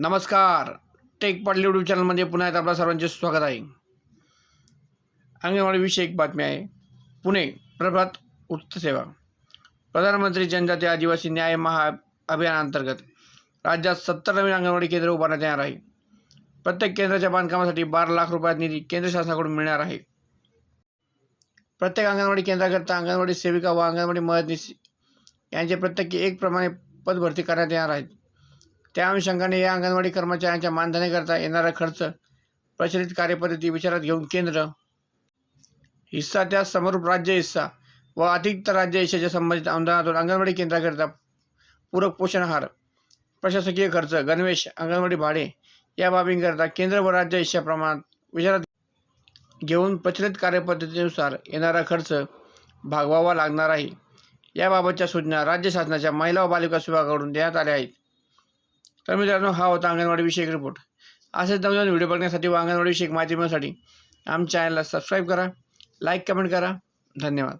नमस्कार. Take Patil YouTube चॅनलमध्ये पुन्हा एकदा आपल्या सर्वांचे स्वागत आहे. अंगणवाडी विषयक बातमी आहे. पुणे प्रभात वृत्तसेवा सेवा. प्रधानमंत्री जनजाती आदिवासी न्याय महा अभियानांतर्गत राज्यात सत्तर नवीन अंगणवाडी केंद्र उभारण्यात येणार आहे. प्रत्येक केंद्राच्या बांधकामासाठी बारा लाख रुपयात निधी केंद्र शासनाकडून मिळणार आहे. प्रत्येक अंगणवाडी केंद्राकरता अंगणवाडी सेविका व अंगणवाडी मदतनीस यांचे प्रत्येकी एक प्रमाणे पदभरती करण्यात येणार आहेत. त्या अनुषंगाने या अंगणवाडी कर्मचाऱ्यांच्या मानधनाकरता येणारा खर्च प्रचलित कार्यपद्धती विचारात घेऊन केंद्र हिस्सा त्या समरूप राज्य हिस्सा व अतिरिक्त राज्य हिस्साच्या संबंधित अनुदानातून अंगणवाडी केंद्राकरिता पूरक पोषण आहार प्रशासकीय खर्च गणवेश अंगणवाडी भाडे या बाबींकरता केंद्र व राज्य हिस्सा प्रमाणात विचारात घेऊन प्रचलित कार्यपद्धतीनुसार येणारा खर्च भागवावा लागणार आहे. याबाबतच्या सूचना राज्य शासनाच्या महिला व बालिका विभागाकडून देण्यात आल्या आहेत. तर मित्रांनो हा होता अंगणवाडी विषयक रिपोर्ट असेच नवनवीन व्हिडिओ बघण्यासाठी व अंगणवाडी विषयक माहिती मिळण्यासाठी आमच्या चॅनलला सबस्क्राईब करा लाईक कमेंट करा. धन्यवाद.